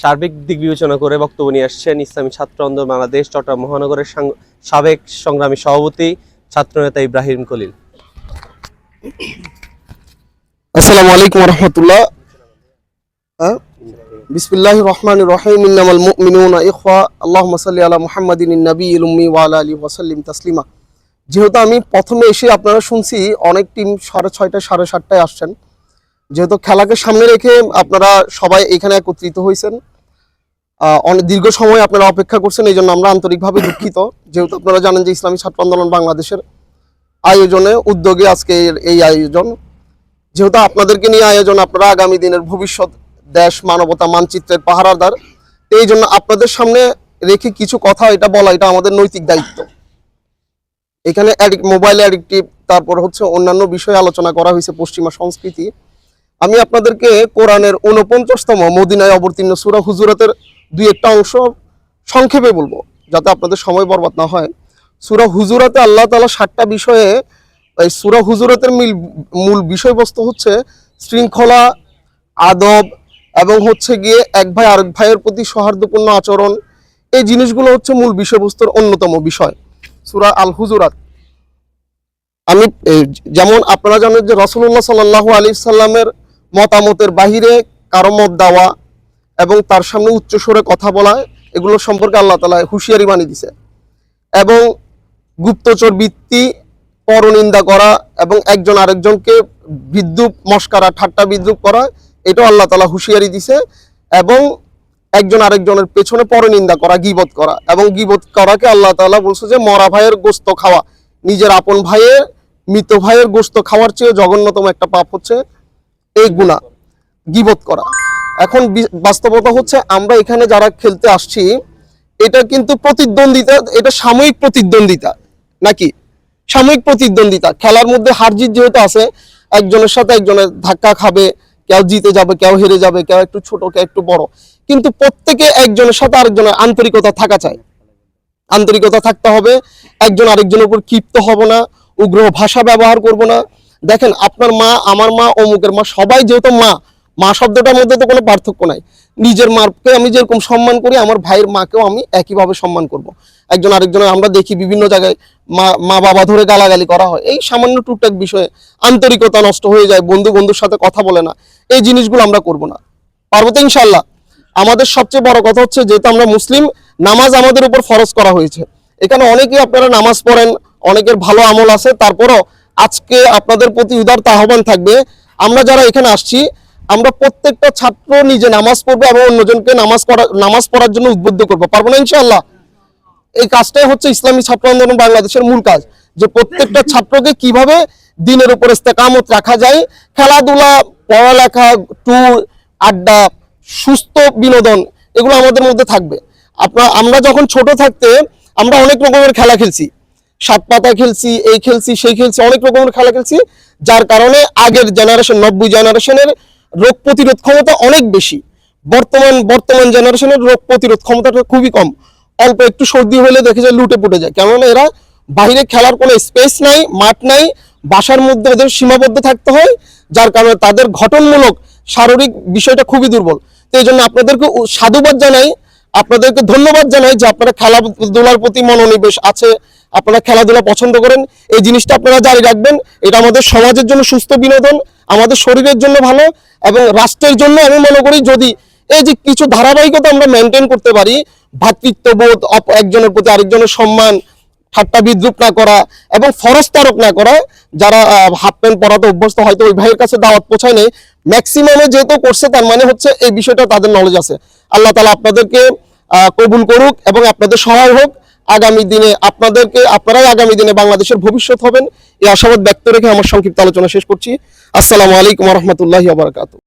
সার্বিক দিক বিবেচনা করে বক্তব্য নিয়ে আসছেন ইসলামী ছাত্র আন্দোলন বাংলাদেশ, চট্টগ্রাম মহানগরের সাবেক সংগ্রামী সভাপতি ছাত্রনেতা ইব্রাহিম কলিল আসসালামু আলাইকুম রহমতুল্লাহ বিসমিল্লাহ রহমান রহিম। ইন্নামাল মুমিনুনা ইখওয়া। আল্লাহুম্মা সাল্লি আলা মুহাম্মাদিন নবীল উম্মি ওয়া আলা আলিহি তাসলিমা। যেহেতু আমি প্রথমে এসে আপনারা শুনছি, অনেক টিম সাড়ে ছয়টা সাড়ে সাতটায় আসছেন। যেহেতু খেলাকে সামনে রেখে আপনারা সবাই এখানে একত্রিত হয়েছেন অনেক দীর্ঘ সময় আপনারা অপেক্ষা করছেন, এই জন্য আমরা আন্তরিকভাবে দুঃখিত। যেহেতু আপনারা জানেন যে ইসলামী ছাত্র আন্দোলন বাংলাদেশের আয়োজনে, উদ্যোগে আজকে এই আয়োজন। যেহেতু আপনাদেরকে নিয়ে আয়োজন, আপনারা আগামী দিনের ভবিষ্যৎ, দেশ, মানবতা, মানচিত্রের পাহারাদার এই জন্য আপনাদের সামনে রেখে কিছু কথা, এটা বলা, এটা আমাদের নৈতিক দায়িত্ব। এখানে মোবাইল অ্যাডিকটিভ তারপর হচ্ছে অন্যান্য বিষয়ে আলোচনা করা হয়েছে পশ্চিমা সংস্কৃতি। আমি আপনাদেরকে কোরআনের উনপঞ্চাশতম মদিনায় অবতীর্ণ সুরা হুজুরাতের দুই একটা অংশ সংক্ষেপে বলব, যাতে আপনাদের সময় বরবাদ না হয়। সুরা হুজুরাতে আল্লাহ তাআলা সাতটা বিষয়ে, এই সুরা হুজুরাতের মিল, মূল বিষয়বস্তু হচ্ছে শৃঙ্খলা, আদব এবং হচ্ছে গিয়ে এক ভাই আরেক ভাইয়ের প্রতি সৌহার্দ্যপূর্ণ আচরণ। এই জিনিসগুলো হচ্ছে মূল বিষয়বস্তুর অন্যতম বিষয়, সুরা আল হুজুরাত আমি যেমন আপনারা জানেন যে রসুল্লাহ সাল্লাহ আলী সাল্লামের মতামতের বাহিরে কারও মত দেওয়া এবং তার সামনে উচ্চস্বরে কথা বলা, এগুলো সম্পর্কে আল্লাহ তালা হুঁশিয়ারি বানিয়ে দিছে। এবং গুপ্তচর বৃত্তি, পরনিন্দা করা এবং একজন আরেকজনকে বিদ্রুপ মস্কারা, ঠাট্টা বিদ্রুপ করা, এটাও আল্লাহ তালা হুঁশিয়ারি দিছে। এবং একজন আরেকজনের পেছনে পরনিন্দা করা, গিবত করা এবং গিবত করাকে আল্লাহ তাআলা বলছে যে, মরা ভাইয়ের গোস্ত খাওয়া। নিজের আপন ভাইয়ের, মৃত ভাইয়ের গোস্ত খাওয়ার চেয়ে জঘন্যতম একটা পাপ হচ্ছে। এই গুণা, গিবত করা। এখন বাস্তবতা হচ্ছে আমরা এখানে যারা খেলতে আসছি, এটা কিন্তু প্রতিদ্বন্দ্বিতা, এটা সাময়িক প্রতিদ্বন্দ্বিতা, নাকি? সাময়িক প্রতিদ্বন্দ্বিতা। খেলার মধ্যে হার জিত যেহেতু আছে, একজনের সাথে একজনের ধাক্কা খাবে, কেউ জিতে যাবে, কেউ হেরে যাবে, কেউ একটু ছোট, কেউ একটু বড়। কিন্তু প্রত্যেকে একজনের সাথে আরেকজনের আন্তরিকতা থাকা চাই। আন্তরিকতা থাকতে হবে, একজন আরেকজনের উপর ক্ষিপ্ত হব না, উগ্র ভাষা ব্যবহার করব না দেখেন, আপনার মা, আমার মা, অমুকের মা, সবাই যেহেতু মা মা শব্দটার মধ্যে তো কোনো পার্থক্য নাই। নিজের মাকে আমি যেরকম সম্মান করি, আমার ভাইয়ের মাকেও আমি একইভাবে সম্মান করব। একজন আরেকজনের, আমরা দেখি বিভিন্ন জায়গায় মা মা, বাবা ধরে গালাগালি করা হয়। এই সামান্য টুকটাক বিষয়ে আন্তরিকতা নষ্ট হয়ে যায়, বন্ধু বন্ধুর সাথে কথা বলে না। এই জিনিসগুলো আমরা করব না। পারব তো ইনশাল্লাহ আমাদের সবচেয়ে বড় কথা হচ্ছে, যেহেতু আমরা মুসলিম, নামাজ আমাদের উপর ফরজ করা হয়েছে। এখানে অনেকেই আপনারা নামাজ পড়েন, অনেকের ভালো আমল আছে, তারপরও আজকে আপনাদের প্রতি উদার আহ্বান থাকবে। আমরা যারা এখানে আসছি, আমরা প্রত্যেকটা ছাত্র নিজে নামাজ পড়ব এবং অন্যজনকে নামাজ পড়া, নামাজ পড়ার জন্য উদ্বুদ্ধ করব। পারব না ইনশাআল্লাহ? এই কাজটাই হচ্ছে ইসলামী ছাত্র আন্দোলন বাংলাদেশের মূল কাজ, যে প্রত্যেকটা ছাত্রকে কীভাবে দিনের উপর ইস্তেকামত রাখা যায়, খেলাধুলা, পড়ালেখা ট্যুর আড্ডা, সুস্থ বিনোদন, এগুলো আমাদের মধ্যে থাকবে। আপনার, আমরা যখন ছোট থাকতে আমরা অনেক রকমের খেলা খেলছি। সাত পাতা খেলছি, এই খেলছি, সেই খেলছি, অনেক রকমের খেলা খেলছি, যার কারণে আগের জেনারেশন নব্বই জেনারেশনের রোগ প্রতিরোধ ক্ষমতা অনেক বেশি। বর্তমান বর্তমান জেনারেশনের রোগ প্রতিরোধ ক্ষমতাটা খুবই কম। অল্প একটু সর্দি হলে দেখে যায় লুটে পুটে যায়। কেননা এরা বাইরে খেলার কোনো স্পেস নাই, মাঠ নাই, বাসার মধ্যে ওদের সীমাবদ্ধ থাকতে হয়, যার কারণে তাদের গঠনমূলক শারীরিক বিষয়টা খুবই দুর্বল। তো এই জন্য আপনাদেরকে সাধুবাদ জানাই, আপনাদেরকে ধন্যবাদ জানাই যে আপনারা খেলাধুলার প্রতি মনোনিবেশ আছে আপনারা খেলাধুলা পছন্দ করেন, এই জিনিসটা আপনারা জারি রাখবেন। এটা আমাদের সমাজের জন্য সুস্থ বিনোদন, আমাদের শরীরের জন্য ভালো এবং রাষ্ট্রের জন্য আমি মনে করি যদি এই যে কিছু ধারাবাহিকতা আমরা মেনটেন করতে পারি ভ্রাতৃত্ববোধ একজনের প্রতি আরেকজনের সম্মান, ঠাট্টা বিদ্রুপ না করা এবং ফরজ তারক না করা, যারা হাফ প্যান্ট পরাতে অভ্যস্ত, হয়তো ওই ভাইয়ের কাছে দাওয়াত পৌঁছায় নেই। ম্যাক্সিমামে যেহেতু করছে, তার মানে হচ্ছে এই বিষয়টা তাদের নলেজ আছে। আল্লাহ তালা আপনাদেরকে কবুল করুক এবং আপনাদের সহায় হোক। আগামী দিনে আপনাদেরকে, আপনারাই আগামী দিনে বাংলাদেশের ভবিষ্যৎ হবেন। এই আশাবাদ ব্যক্ত রেখে আমার সংক্ষিপ্ত আলোচনা শেষ করছি। আসসালামু আলাইকুম রহমতুল্লাহ বারকাত